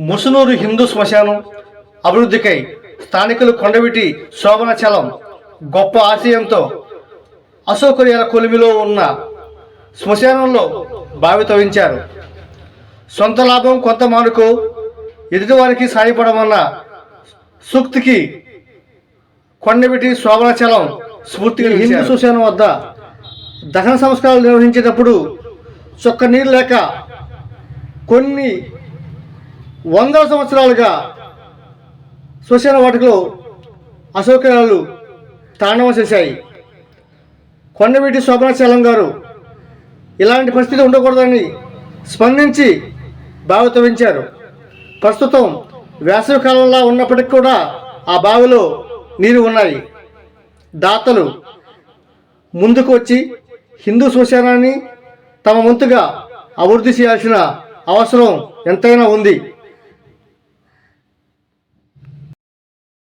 ముసునూరు హిందూ శ్మశానం అభివృద్ధికై స్థానికులు కొండవిటి శోభనచలం గొప్ప ఆశయంతో అశోకుర్యాల కొలిమిలో ఉన్న శ్మశానంలో బావి తవ్వించారు సొంత లాభం కొంత మానుకు ఎదుటివారికి సాయపడమన్న సూక్తికి కొండవిటి శోభనచలం స్ఫూర్తిగా హిందూ శ్మశానం వద్ద దహన సంస్కారాలు నిర్వహించేటప్పుడు చొక్క నీరు లేక కొన్ని వందల సంవత్సరాలుగా శ్మశాన వాటికలో అసౌకర్యాలు తాండవం చేశాయి. కొండవీటి శోభనాచలం గారు ఇలాంటి పరిస్థితి ఉండకూడదని స్పందించి బావి ప్రస్తుతం వేసవి కాలంలో ఉన్నప్పటికీ కూడా ఆ బావిలో నీరు ఉన్నాయి. దాతలు ముందుకు వచ్చి హిందూ శ్మశానాన్ని తమ వంతుగా అభివృద్ధి చేయాల్సిన అవసరం ఎంతైనా ఉంది.